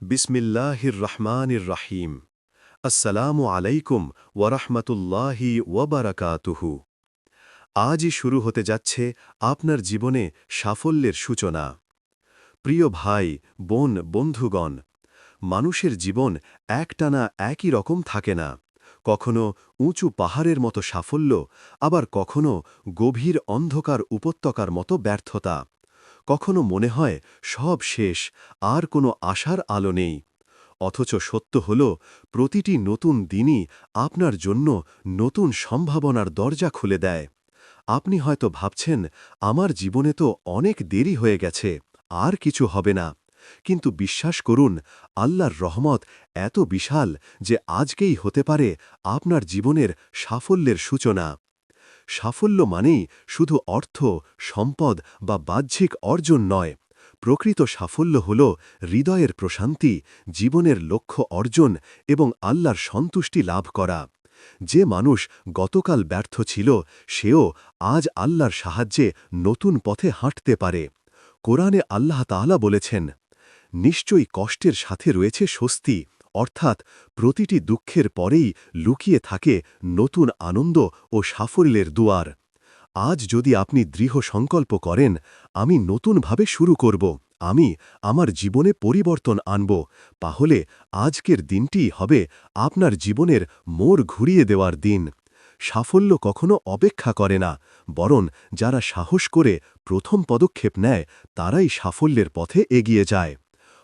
বিসমিল্লাহির রহমানির রাহিম আসসালামু আলাইকুম ওয়ারহমতুল্লাহি ওয়াবারাকাতুহু। আজই শুরু হতে যাচ্ছে আপনার জীবনে সাফল্যের সূচনা। প্রিয় ভাই, বোন, বন্ধুগণ, মানুষের জীবন একটানা একই রকম থাকে না। কখনো উঁচু পাহাড়ের মতো সাফল্য, আবার কখনো গভীর অন্ধকার উপত্যকার মতো ব্যর্থতা। কখনো মনে হয় সব শেষ, আর কোনো আশার আলো নেই। অথচ সত্য হল, প্রতিটি নতুন দিনই আপনার জন্য নতুন সম্ভাবনার দরজা খুলে দেয়। আপনি হয়তো ভাবছেন, আমার জীবনে তো অনেক দেরি হয়ে গেছে, আর কিছু হবে না। কিন্তু বিশ্বাস করুন, আল্লাহর রহমত এত বিশাল যে আজকেই হতে পারে আপনার জীবনের সাফল্যের সূচনা। সাফল্য মানেই শুধু অর্থ, সম্পদ বা বাহ্যিক অর্জন নয়। প্রকৃত সাফল্য হল হৃদয়ের প্রশান্তি, জীবনের লক্ষ্য অর্জন এবং আল্লাহর সন্তুষ্টি লাভ করা। যে মানুষ গতকাল ব্যর্থ ছিল, সেও আজ আল্লাহর সাহায্যে নতুন পথে হাঁটতে পারে। কোরআনে আল্লাহ তাআলা বলেছেন, নিশ্চয়ই কষ্টের সাথে রয়েছে স্বস্তি। অর্থাৎ প্রতিটি দুঃখের পরেই লুকিয়ে থাকে নতুন আনন্দ ও সাফল্যের দুয়ার। আজ যদি আপনি দৃঢ় সংকল্প করেন, আমি নতুনভাবে শুরু করব, আমি আমার জীবনে পরিবর্তন আনব, তাহলে আজকের দিনটি হবে আপনার জীবনের মোড় ঘুরিয়ে দেওয়ার দিন। সাফল্য কখনো অপেক্ষা করে না, বরং যারা সাহস করে প্রথম পদক্ষেপ নেয়, তারাই সাফল্যের পথে এগিয়ে যায়।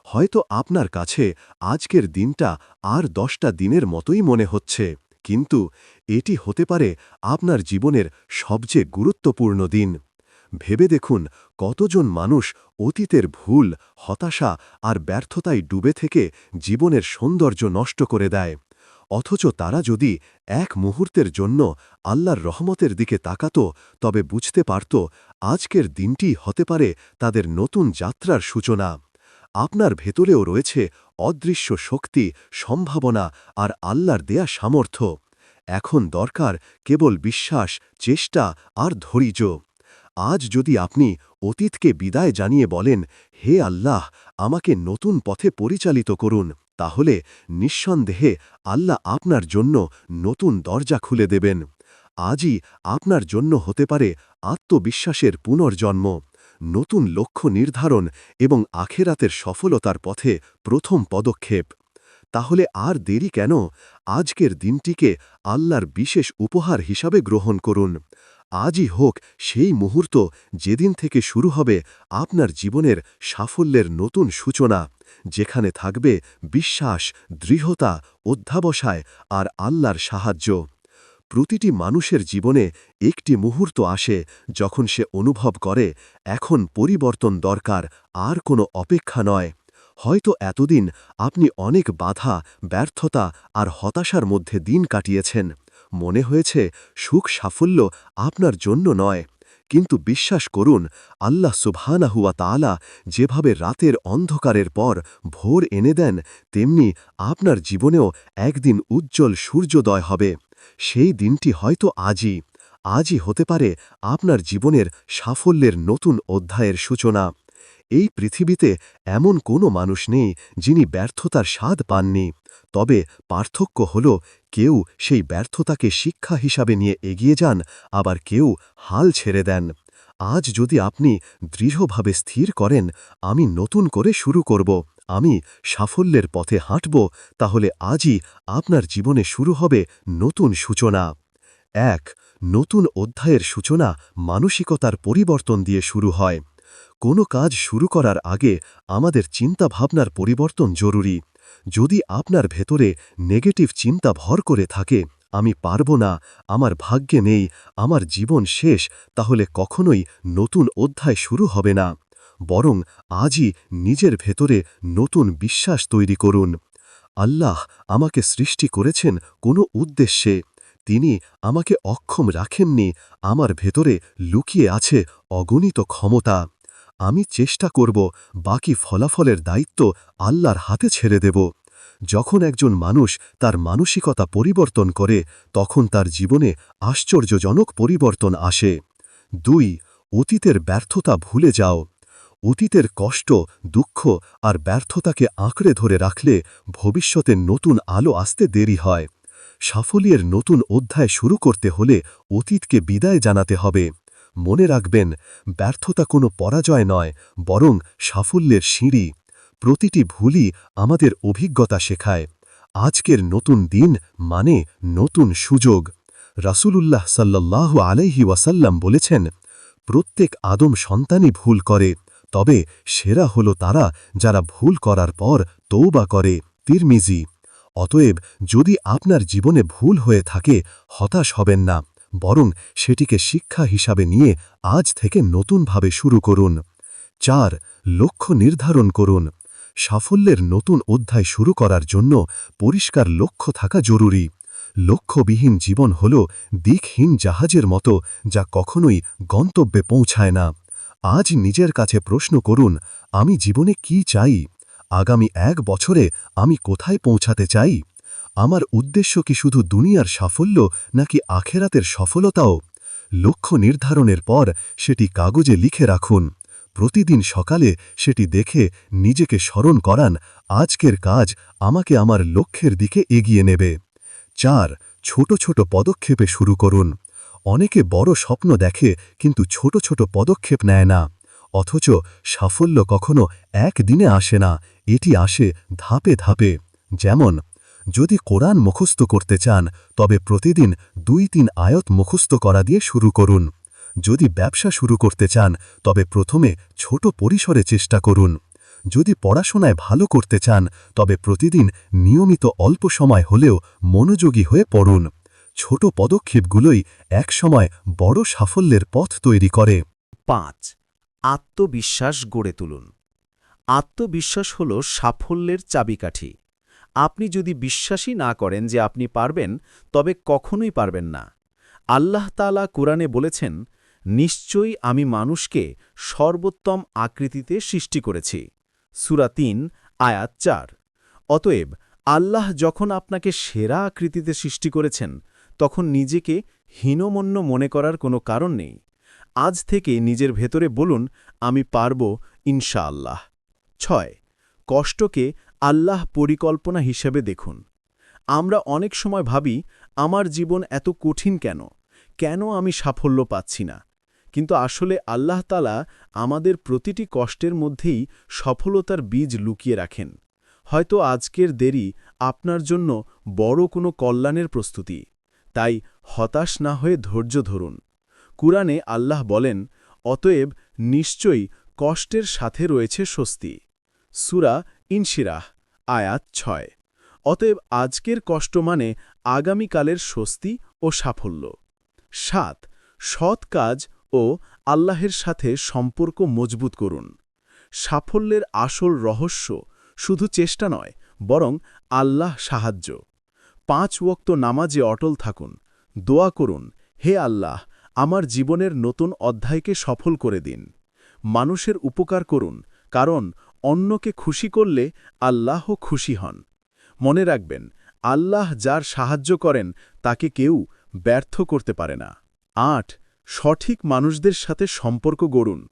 হয়তো আপনার কাছে আজকের দিনটা আর দশটা দিনের মতোই মনে হচ্ছে, কিন্তু এটি হতে পারে আপনার জীবনের সবচেয়ে গুরুত্বপূর্ণ দিন। ভেবে দেখুন কতজন মানুষ অতীতের ভুল, হতাশা আর ব্যর্থতায় ডুবে থেকে জীবনের সৌন্দর্য নষ্ট করে দেয়। অথচ তারা যদি এক মুহূর্তের জন্য আল্লাহর রহমতের দিকে তাকাত, তবে বুঝতে পারত আজকের দিনটি হতে পারে তাদের নতুন যাত্রার সূচনা। আপনার ভেতরেও রয়েছে অদৃশ্য শক্তি, সম্ভাবনা আর আল্লাহর দেয়া সামর্থ্য। এখন দরকার কেবল বিশ্বাস, চেষ্টা আর ধৈর্য। আজ যদি আপনি অতীতকে বিদায় জানিয়ে বলেন, হে আল্লাহ, আমাকে নতুন পথে পরিচালিত করুন, তাহলে নিঃসন্দেহে আল্লাহ আপনার জন্য নতুন দরজা খুলে দেবেন। আজই আপনার জন্য হতে পারে আত্মবিশ্বাসের পুনর্জন্ম। নতুন লক্ষ্য নির্ধারণ এবং আখেরাতের সফলতার পথে প্রথম পদক্ষেপ। তাহলে আর দেরি কেন? আজকের দিনটিকে আল্লাহর বিশেষ উপহার হিসাবে গ্রহণ করুন। আজই হোক সেই মুহূর্ত যেদিন থেকে শুরু হবে আপনার জীবনের সাফল্যের নতুন সূচনা, যেখানে থাকবে বিশ্বাস, দৃঢ়তা, অধ্যাবসায় আর আল্লাহর সাহায্য। প্রতিটি মানুষের জীবনে একটি মুহূর্ত আসে যখন সে অনুভব করে, এখন পরিবর্তন দরকার, আর কোনো অপেক্ষা নয়। হয়তো এতদিন আপনি অনেক বাধা, ব্যর্থতা আর হতাশার মধ্যে দিন কাটিয়েছেন। মনে হয়েছে সুখ সাফল্য আপনার জন্য নয়। কিন্তু বিশ্বাস করুন, আল্লাহ সুবহানাহুয়া তালা যেভাবে রাতের অন্ধকারের পর ভোর এনে দেন, তেমনি আপনার জীবনেও একদিন উজ্জ্বল সূর্যোদয় হবে। সেই দিনটি হয়তো আজই আজই হতে পারে আপনার জীবনের সাফল্যের নতুন অধ্যায়ের সূচনা। এই পৃথিবীতে এমন কোনো মানুষ নেই যিনি ব্যর্থতার স্বাদ পাননি। তবে পার্থক্য হল, কেউ সেই ব্যর্থতাকে শিক্ষা হিসাবে নিয়ে এগিয়ে যান, আবার কেউ হাল ছেড়ে দেন। আজ যদি আপনি দৃঢ়ভাবে স্থির করেন, আমি নতুন করে শুরু করব, আমি সাফল্যের পথে হাঁটব, তাহলে আজই আপনার জীবনে শুরু হবে নতুন সূচনা। এক, নতুন অধ্যায়ের সূচনা মানসিকতার পরিবর্তন দিয়ে শুরু হয়। কোনো কাজ শুরু করার আগে আমাদের চিন্তাভাবনার পরিবর্তন জরুরি। যদি আপনার ভেতরে নেগেটিভ চিন্তা ভর করে থাকে আমি পারব না, আমার ভাগ্যে নেই, আমার জীবন শেষ, তাহলে কখনোই নতুন অধ্যায় শুরু হবে না। বরং আজই নিজের ভেতরে নতুন বিশ্বাস তৈরি করুন। আল্লাহ আমাকে সৃষ্টি করেছেন কোনো উদ্দেশ্যে। তিনি আমাকে অক্ষম রাখেননি, আমার ভেতরে লুকিয়ে আছে অগণিত ক্ষমতা। আমি চেষ্টা করব, বাকি ফলাফলের দায়িত্ব আল্লাহর হাতে ছেড়ে দেব। যখন একজন মানুষ তার মানসিকতা পরিবর্তন করে, তখন তার জীবনে আশ্চর্যজনক পরিবর্তন আসে। দুই, অতীতের ব্যর্থতা ভুলে যাও। অতীতের কষ্ট, দুঃখ আর ব্যর্থতাকে আঁকড়ে ধরে রাখলে ভবিষ্যতে নতুন আলো আসতে দেরি হয়। সাফল্যের নতুন অধ্যায় শুরু করতে হলে অতীতকে বিদায় জানাতে হবে। মনে রাখবেন, ব্যর্থতা কোনো পরাজয় নয়, বরং সাফল্যের সিঁড়ি। প্রতিটি ভুলই আমাদের অভিজ্ঞতা শেখায়। আজকের নতুন দিন মানে নতুন সুযোগ। রাসূলুল্লাহ সাল্লাহ আলাইহি ওয়াসাল্লাম বলেছেন, প্রত্যেক আদম সন্তানই ভুল করে, তবে সেরা হল তারা যারা ভুল করার পর তৌবা করে। তিরমিজি, অতএব যদি আপনার জীবনে ভুল হয়ে থাকে, হতাশ হবেন না, বরং সেটিকে শিক্ষা হিসাবে নিয়ে আজ থেকে নতুনভাবে শুরু করুন। চার, লক্ষ্য নির্ধারণ করুন। সাফল্যের নতুন অধ্যায় শুরু করার জন্য পরিষ্কার লক্ষ্য থাকা জরুরি। লক্ষ্যবিহীন জীবন হল দিকহীন জাহাজের মতো যা কখনোই গন্তব্যে পৌঁছায় না। আজ নিজের কাছে প্রশ্ন করুন, আমি জীবনে কি চাই? আগামী এক বছরে আমি কোথায় পৌঁছাতে চাই? আমার উদ্দেশ্য কি শুধু দুনিয়ার সাফল্য নাকি আখেরাতের সফলতাও? লক্ষ্য নির্ধারণের পর সেটি কাগজে লিখে রাখুন। প্রতিদিন সকালে সেটি দেখে নিজেকে স্মরণ করান, আজকের কাজ আমাকে আমার লক্ষ্যের দিকে এগিয়ে নেবে। চার, ছোট ছোট পদক্ষেপে শুরু করুন। অনেকে বড় স্বপ্ন দেখে কিন্তু ছোট ছোট পদক্ষেপ নেয় না। অথচ সাফল্য কখনো একদিনে আসে না, এটি আসে ধাপে ধাপে। যেমন, যদি কোরআন মুখস্থ করতে চান, তবে প্রতিদিন দুই তিন আয়ত মুখস্থ করা দিয়ে শুরু করুন। যদি ব্যবসা শুরু করতে চান, তবে প্রথমে ছোট পরিসরে চেষ্টা করুন। যদি পড়াশোনায় ভালো করতে চান, তবে প্রতিদিন নিয়মিত অল্প সময় হলেও মনোযোগী হয়ে পড়ুন। ছোট পদক্ষেপগুলোই একসময় বড় সাফল্যের পথ তৈরি করে। পাঁচ, আত্মবিশ্বাস গড়ে তুলুন। আত্মবিশ্বাস হল সাফল্যের চাবিকাঠি। আপনি যদি বিশ্বাসই না করেন যে আপনি পারবেন, তবে কখনোই পারবেন না। আল্লাহ তালা কোরআনে বলেছেন নিশ্চয়ই আমি মানুষকে সর্বোত্তম আকৃতিতে সৃষ্টি করেছি। সুরা তিন, আয়াত চার। অতএব আল্লাহ যখন আপনাকে সেরা আকৃতিতে সৃষ্টি করেছেন, তখন নিজেকে হীনমন্য মনে করার কোনো কারণ নেই। আজ থেকে নিজের ভেতরে বলুন, আমি পারব ইনশাআল্লাহ। ছয়, কষ্টকে আল্লাহ পরিকল্পনা হিসেবে দেখুন। আমরা অনেক সময় ভাবি, আমার জীবন এত কঠিন কেন? কেন আমি সাফল্য পাচ্ছি না? কিন্তু আসলে আল্লাহ তালা আমাদের প্রতিটি কষ্টের মধ্যেই সফলতার বীজ লুকিয়ে রাখেন। হয়তো আজকের দেরি আপনার জন্য বড় কোনো কল্যাণের প্রস্তুতি। তাই হতাশ না হয়ে ধৈর্য ধরুন। কুরআনে আল্লাহ বলেন, অতএব নিশ্চয়ই কষ্টের সাথে রয়েছে স্বস্তি। সুরা ইনশিরাহ, আয়াত ছয়। অতএব আজকের কষ্ট মানে আগামীকালের স্বস্তি ও সাফল্য। সাত, সৎ কাজ ও আল্লাহের সাথে সম্পর্ক মজবুত করুন। সাফল্যের আসল রহস্য শুধু চেষ্টা নয়, বরং আল্লাহ সাহায্য। পাঁচ ওক্ত নামাজে অটল থাকুন, দোয়া করুন, হে আল্লাহ, আমার জীবনের নতুন অধ্যায়কে সফল করে দিন। মানুষের উপকার করুন, কারণ অন্যকে খুশি করলে আল্লাহ খুশি হন। মনে রাখবেন, আল্লাহ যার সাহায্য করেন, তাকে কেউ ব্যর্থ করতে পারে না। আট সঠিক মানুষদের সাথে সম্পর্ক গড়ুন।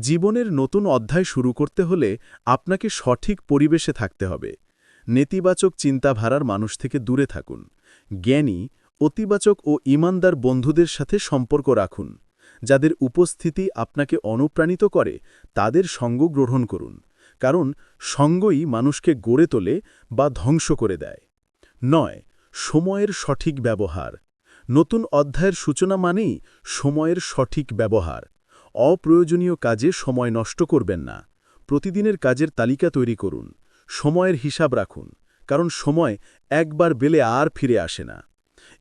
জীবনের নতুন অধ্যায় শুরু করতে হলে আপনাকে সঠিক পরিবেশে থাকতে হবে। নেতিবাচক চিন্তাধারার মানুষ থেকে দূরে থাকুন। জ্ঞানী, অতিবাচক ও ইমানদার বন্ধুদের সাথে সম্পর্ক রাখুন। যাদের উপস্থিতি আপনাকে অনুপ্রাণিত করে, তাদের সঙ্গ গ্রহণ করুন। কারণ সঙ্গই মানুষকে গড়ে তোলে বা ধ্বংস করে দেয়। নয়, সময়ের সঠিক ব্যবহার। নতুন অধ্যায়ের সূচনা মানেই সময়ের সঠিক ব্যবহার। অপ্রয়োজনীয় কাজে সময় নষ্ট করবেন না। প্রতিদিনের কাজের তালিকা তৈরি করুন। সময়ের হিসাব রাখুন, কারণ সময় একবার বেলে আর ফিরে আসে না।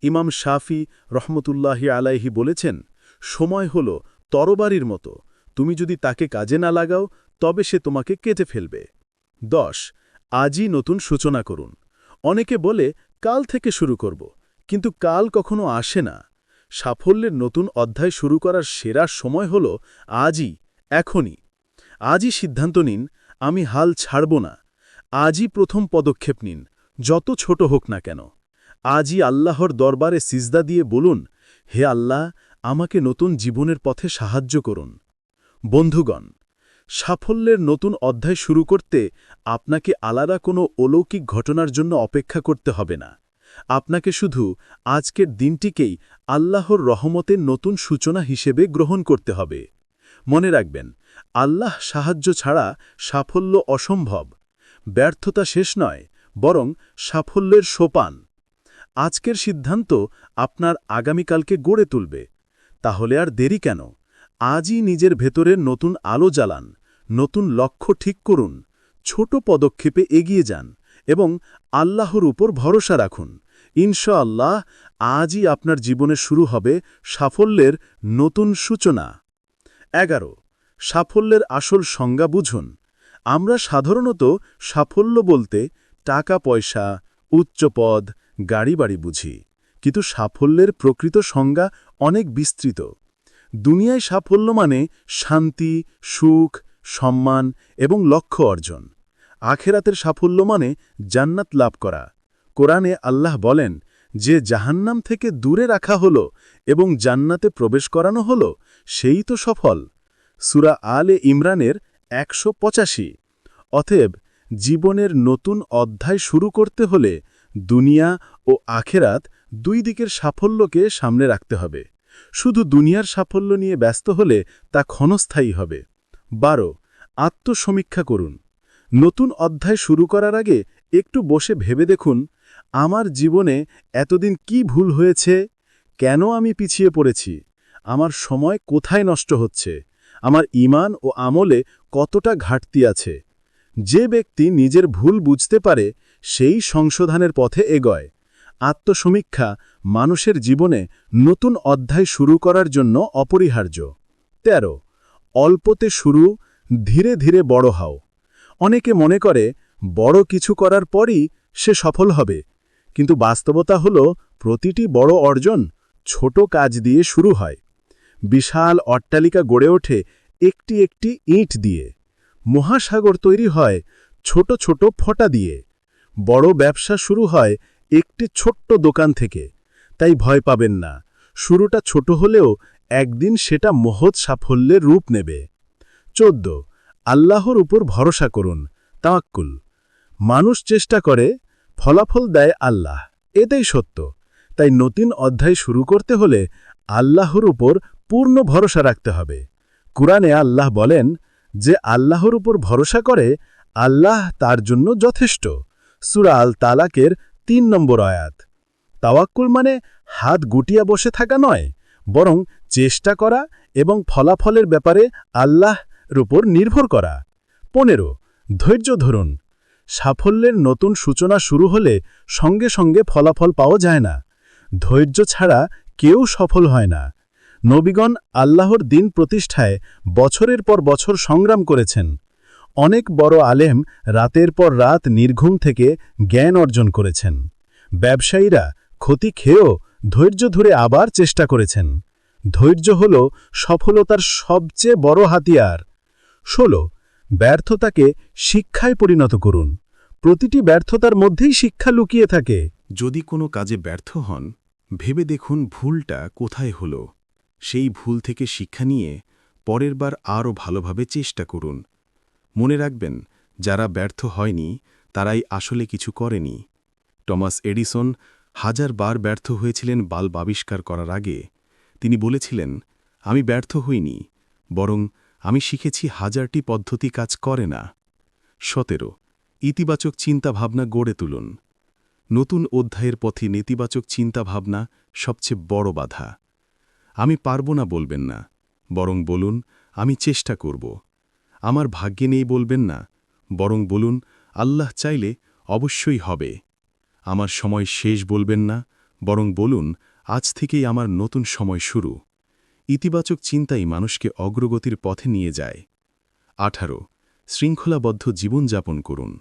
ইমাম শাফি রহমতুল্লাহি আলাইহি বলেছেন, সময় হল তরবারির মতো। তুমি যদি তাকে কাজে না লাগাও, তবে সে তোমাকে কেটে ফেলবে। দশ, আজই নতুন সূচনা করুন। অনেকে বলে, কাল থেকে শুরু করব। কিন্তু কাল কখনো আসে না। সাফল্যের নতুন অধ্যায় শুরু করার সেরা সময় হল আজই, এখনই। আজই সিদ্ধান্ত নিন, আমি হাল ছাড়ব না। আজই প্রথম পদক্ষেপ নিন, যত ছোট হোক না কেন। আজই আল্লাহর দরবারে সিজদা দিয়ে বলুন, হে আল্লাহ, আমাকে নতুন জীবনের পথে সাহায্য করুন। বন্ধুগণ, সাফল্যের নতুন অধ্যায় শুরু করতে আপনাকে আলাদা কোনো অলৌকিক ঘটনার জন্য অপেক্ষা করতে হবে না। আপনাকে শুধু আজকের দিনটিকেই আল্লাহর রহমতের নতুন সূচনা হিসেবে গ্রহণ করতে হবে। মনে রাখবেন, আল্লাহ সাহায্য ছাড়া সাফল্য অসম্ভব। ব্যর্থতা শেষ নয়, বরং সাফল্যের সোপান। আজকের সিদ্ধান্ত আপনার আগামীকালকে গড়ে তুলবে। তাহলে আর দেরি কেন? আজই নিজের ভেতরে নতুন আলো জ্বালান, নতুন লক্ষ্য ঠিক করুন, ছোট পদক্ষেপে এগিয়ে যান এবং আল্লাহর উপর ভরসা রাখুন। ইনশাআল্লাহ আজই আপনার জীবনে শুরু হবে সাফল্যের নতুন সূচনা। এগারো, সাফল্যের আসল সংজ্ঞা বুঝুন। আমরা সাধারণত সাফল্য বলতে টাকা, পয়সা উচ্চপদ গাড়ি, বাড়ি বুঝি। কিন্তু সাফল্যের প্রকৃত সংজ্ঞা অনেক বিস্তৃত। দুনিয়ায় সাফল্য মানে শান্তি, সুখ, সম্মান এবং লক্ষ্য অর্জন। আখেরাতের সাফল্য মানে জান্নাত লাভ করা। কোরআনে আল্লাহ বলেন, যে জাহান্নাম থেকে দূরে রাখা হলো এবং জান্নাতে প্রবেশ করানো হল, সেই তো সফল। সুরা আলে ইমরানের একশো পঁচাশি। অতএব, জীবনের নতুন অধ্যায় শুরু করতে হলে দুনিয়া ও আখেরাত দুই দিকের সাফল্যকে সামনে রাখতে হবে। শুধু দুনিয়ার সাফল্য নিয়ে ব্যস্ত হলে তা ক্ষণস্থায়ী হবে। বারো, আত্মসমীক্ষা করুন। নতুন অধ্যায় শুরু করার আগে একটু বসে ভেবে দেখুন আমার জীবনে এতদিন কি ভুল হয়েছে? কেন আমি পিছিয়ে পড়েছি? আমার সময় কোথায় নষ্ট হচ্ছে? আমার ইমান ও আমলে কতটা ঘাটতি আছে? যে ব্যক্তি নিজের ভুল বুঝতে পারে, সেই সংশোধনের পথে এগোয়। আত্মসমীক্ষা মানুষের জীবনে নতুন অধ্যায় শুরু করার জন্য অপরিহার্য। ১৩ অল্পতে শুরু, ধীরে ধীরে বড় হও। অনেকে মনে করে, বড় কিছু করার পরই সে সফল হবে। কিন্তু বাস্তবতা হল, প্রতিটি বড় অর্জন ছোট কাজ দিয়ে শুরু হয়। বিশাল অট্টালিকা গড়ে ওঠে একটি একটি ইঁট দিয়ে। মহাসাগর তৈরি হয় ছোট ছোট ফটা দিয়ে। বড় ব্যবসা শুরু হয় একটি ছোট্ট দোকান থেকে। তাই ভয় পাবেন না, শুরুটা ছোট হলেও একদিন সেটা মহৎ সাফল্যের রূপ নেবে। চোদ্দ, আল্লাহর উপর ভরসা করুন, তাওয়াক্কুল। মানুষ চেষ্টা করে ফলাফল দেয় আল্লাহ। এটাই সত্য। তাই নতুন অধ্যায় শুরু করতে হলে আল্লাহর উপর পূর্ণ ভরসা রাখতে হবে। কুরআনে আল্লাহ বলেন, যে আল্লাহর উপর ভরসা করে, আল্লাহ তার জন্য যথেষ্ট। সুরা আল তালাকের তিন নম্বর আয়াত। তাওয়াক্কুল মানে হাত গুটিয়া বসে থাকা নয়, বরং চেষ্টা করা এবং ফলাফলের ব্যাপারে আল্লাহর উপর নির্ভর করা। পনেরো, ধৈর্য ধরুন। সাফল্যের নতুন সূচনা শুরু হলে সঙ্গে সঙ্গে ফলাফল পাওয়া যায় না। ধৈর্য ছাড়া কেউ সফল হয় না। নবীগণ আল্লাহর দিন প্রতিষ্ঠায় বছরের পর বছর সংগ্রাম করেছেন। অনেক বড় আলেম রাতের পর রাত নির্ঘুম থেকে জ্ঞান অর্জন করেছেন। ব্যবসায়ীরা ক্ষতি খেয়েও ধৈর্য ধরে আবার চেষ্টা করেছেন। ধৈর্য হল সফলতার সবচেয়ে বড় হাতিয়ার। ষোলো ব্যর্থতাকে শিক্ষায় পরিণত করুন। প্রতিটি ব্যর্থতার মধ্যেই শিক্ষা লুকিয়ে থাকে। যদি কোনো কাজে ব্যর্থ হন, ভেবে দেখুন ভুলটা কোথায় হল। সেই ভুল থেকে শিক্ষা নিয়ে পরের বার আরও ভালোভাবে চেষ্টা করুন। মনে রাখবেন, যারা ব্যর্থ হয়নি, তারাই আসলে কিছু করেনি। টমাস এডিসন হাজার বার ব্যর্থ হয়েছিলেন বাল্ব আবিষ্কার করার আগে। তিনি বলেছিলেন, আমি ব্যর্থ হইনি, বরং আমি শিখেছি হাজারটি পদ্ধতি কাজ করে না। সতেরো, ইতিবাচক চিন্তাভাবনা গড়ে তুলুন। নতুন অধ্যায়ের পথে নেতিবাচক চিন্তাভাবনা সবচেয়ে বড় বাধা। আমি পারব না বলবেন না, বরং বলুন, আমি চেষ্টা করব। আমার ভাগ্যে নেই বলবেন না, বরং বলুন, আল্লাহ চাইলে অবশ্যই হবে। আমার সময় শেষ বলবেন না, বরং বলুন, আজ থেকেই আমার নতুন সময় শুরু। ইতিবাচক চিন্তাই মানুষকে অগ্রগতির পথে নিয়ে যায়। আঠারো, শৃঙ্খলাবদ্ধ জীবনযাপন করুন।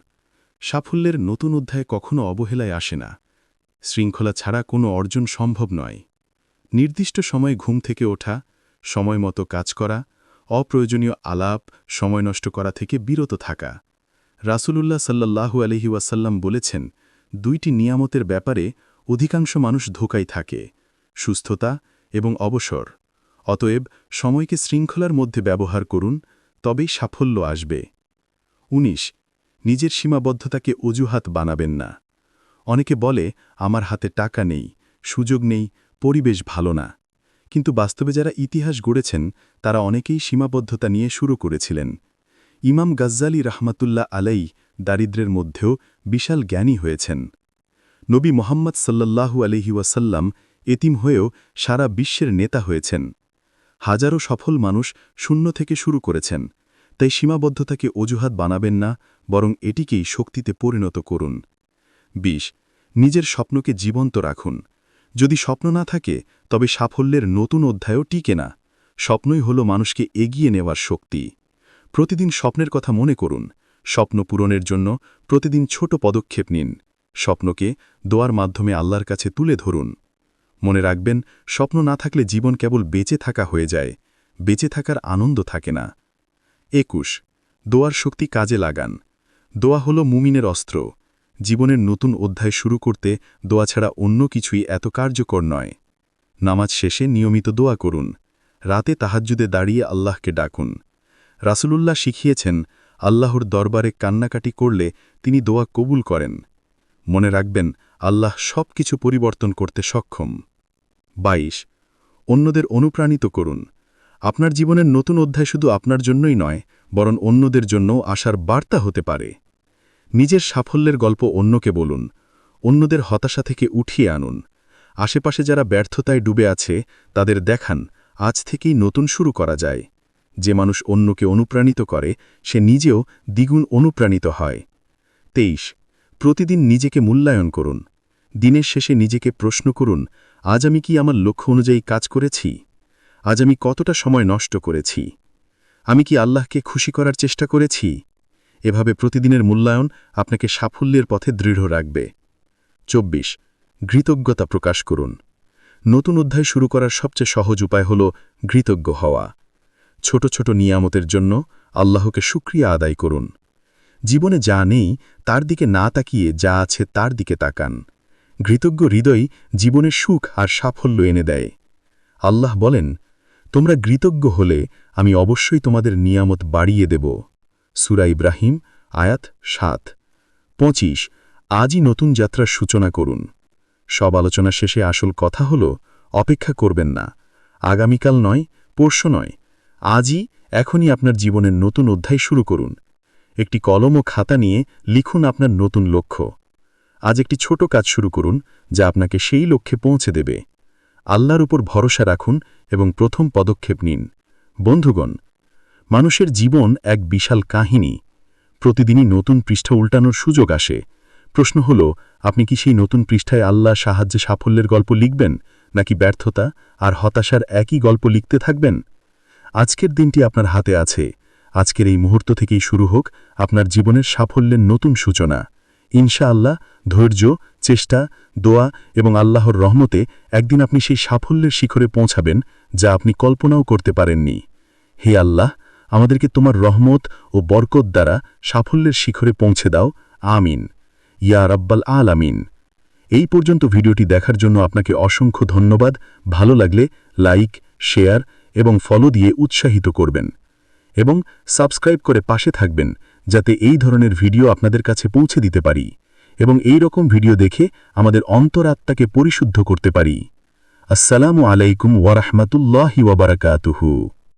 সাফল্যের নতুন অধ্যায় কখনো অবহেলায় আসে না। শৃঙ্খলা ছাড়া কোনো অর্জন সম্ভব নয়। নির্দিষ্ট সময়ে ঘুম থেকে ওঠা, সময় মতো কাজ করা, অপ্রয়োজনীয় আলাপ, সময় নষ্ট করা থেকে বিরত থাকা। রাসূলুল্লাহ সাল্লাল্লাহু আলহি ওয়াসাল্লাম বলেছেন, দুইটি নিয়ামতের ব্যাপারে অধিকাংশ মানুষ ধোকাই থাকে, সুস্থতা এবং অবসর। অতএব সময়কে শৃঙ্খলার মধ্যে ব্যবহার করুন, তবেই সাফল্য আসবে। ১৯ নিজের সীমাবদ্ধতাকে অজুহাত বানাবেন না। অনেকে বলে, আমার হাতে টাকা নেই, সুযোগ নেই, পরিবেশ ভালো না। কিন্তু বাস্তবে যারা ইতিহাস গড়েছেন, তারা অনেকেই সীমাবদ্ধতা নিয়ে শুরু করেছিলেন। ইমাম গজ্জালি রহমাতুল্লাহ আলাই দারিদ্রের মধ্যেও বিশাল জ্ঞানী হয়েছেন। নবী মোহাম্মদ সাল্লাল্লাহু আলহি এতিম হয়েও সারা বিশ্বের নেতা হয়েছেন। হাজারো সফল মানুষ শূন্য থেকে শুরু করেছেন, তাই সীমাবদ্ধতাকে অজুহাত বানাবেন না, বরং এটিকেই শক্তিতে পরিণত করুন। ২০ নিজের স্বপ্নকে জীবন্ত রাখুন। যদি স্বপ্ন না থাকে, তবে সাফল্যের নতুন অধ্যায়ও টিকে না। স্বপ্নই হল মানুষকে এগিয়ে নেওয়ার শক্তি। প্রতিদিন স্বপ্নের কথা মনে করুন। স্বপ্ন পূরণের জন্য প্রতিদিন ছোট পদক্ষেপ নিন। স্বপ্নকে দোয়ার মাধ্যমে আল্লাহর কাছে তুলে ধরুন। মনে রাখবেন, স্বপ্ন না থাকলে জীবন কেবল বেঁচে থাকা হয়ে যায়, বেঁচে থাকার আনন্দ থাকে না। একুশ, দোয়ার শক্তি কাজে লাগান। দোয়া হল মুমিনের অস্ত্র। জীবনের নতুন অধ্যায় শুরু করতে দোয়া ছাড়া অন্য কিছুই এত কার্যকর নয়। নামাজ শেষে নিয়মিত দোয়া করুন। রাতে তাহাজ্জুদে দাঁড়িয়ে আল্লাহকে ডাকুন। রাসূলুল্লাহ শিখিয়েছেন, আল্লাহর দরবারে কান্নাকাটি করলে তিনি দোয়া কবুল করেন। মনে রাখবেন আল্লাহ সব কিছু পরিবর্তন করতে সক্ষম। ২২ অন্যদের অনুপ্রাণিত করুন। আপনার জীবনের নতুন অধ্যায় শুধু আপনার জন্যই নয়, বরং অন্যদের জন্যও আসার বার্তা হতে পারে। নিজের সাফল্যের গল্প অন্যকে বলুন, অন্যদের হতাশা থেকে উঠিয়ে আনুন। আশেপাশে যারা ব্যর্থতায় ডুবে আছে, তাদের দেখান, আজ থেকেই নতুন শুরু করা যায়। যে মানুষ অন্যকে অনুপ্রাণিত করে, সে নিজেও দ্বিগুণ অনুপ্রাণিত হয়। ২৩ প্রতিদিন নিজেকে মূল্যায়ন করুন। দিনের শেষে নিজেকে প্রশ্ন করুন, আজ আমি কি আমার লক্ষ্য অনুযায়ী কাজ করেছি? আজ আমি কতটা সময় নষ্ট করেছি? আমি কি আল্লাহকে খুশি করার চেষ্টা করেছি? এভাবে প্রতিদিনের মূল্যায়ন আপনাকে সাফল্যের পথে দৃঢ় রাখবে। ২৪ কৃতজ্ঞতা প্রকাশ করুন। নতুন অধ্যায় শুরু করার সবচেয়ে সহজ উপায় হল কৃতজ্ঞ হওয়া। ছোট ছোট নিয়ামতের জন্য আল্লাহকে শুক্রিয়া আদায় করুন। জীবনে যা নেই, তার দিকে না তাকিয়ে যা আছে তার দিকে তাকান। কৃতজ্ঞ হৃদয় জীবনের সুখ আর সাফল্য এনে দেয়। আল্লাহ বলেন, তোমরা কৃতজ্ঞ হলে আমি অবশ্যই তোমাদের নিয়ামত বাড়িয়ে দেব। সুরা ইব্রাহিম, আয়াত সাত। পঁচিশ, আজই নতুন যাত্রার সূচনা করুন। সব আলোচনা শেষে আসল কথা হল, অপেক্ষা করবেন না। আগামীকাল নয়, পরশু নয়। আজই, এখনই আপনার জীবনের নতুন অধ্যায় শুরু করুন। একটি কলম ও খাতা নিয়ে লিখুন আপনার নতুন লক্ষ্য। আজ একটি ছোট কাজ শুরু করুন, যা আপনাকে সেই লক্ষ্যে পৌঁছে দেবে। আল্লাহর উপর ভরসা রাখুন এবং প্রথম পদক্ষেপ নিন। বন্ধুগণ, মানুষের জীবন এক বিশাল কাহিনী। প্রতিদিনই নতুন পৃষ্ঠা উল্টানোর সুযোগ আসে। প্রশ্ন হল, আপনি কি সেই নতুন পৃষ্ঠায় আল্লাহ সাহায্যে সাফল্যের গল্প লিখবেন, নাকি ব্যর্থতা আর হতাশার একই গল্প লিখতে থাকবেন? আজকের দিনটি আপনার হাতে আছে। আজকের এই মুহূর্ত থেকেই শুরু হোক আপনার জীবনের সাফল্যের নতুন সূচনা। ইনশাআল্লাহ ধৈর্য, চেষ্টা, দোয়া এবং আল্লাহর রহমতে একদিন আপনি সেই সাফল্যের শিখরে পৌঁছাবেন যা আপনি কল্পনাও করতে পারেননি। হে আল্লাহ, আমাদেরকে তোমার রহমত ও বরকত দ্বারা সাফল্যের শিখরে পৌঁছে দাও। আমিন। ইয়া রাব্বাল আল আমিন এই পর্যন্ত ভিডিওটি দেখার জন্য আপনাকে অসংখ্য ধন্যবাদ। ভালো লাগলে লাইক, শেয়ার এবং ফলো দিয়ে উৎসাহিত করবেন। এবং সাবস্ক্রাইব করে পাশে থাকবেন, যাতে এই ধরনের ভিডিও আপনাদের কাছে পৌঁছে দিতে পারি এবং এই রকম ভিডিও দেখে আমাদের অন্তরাত্মাকে পরিশুদ্ধ করতে পারি। আসসালামু আলাইকুম ওয়ারহমতুল্লাহি ওয়াবারাকাতুহু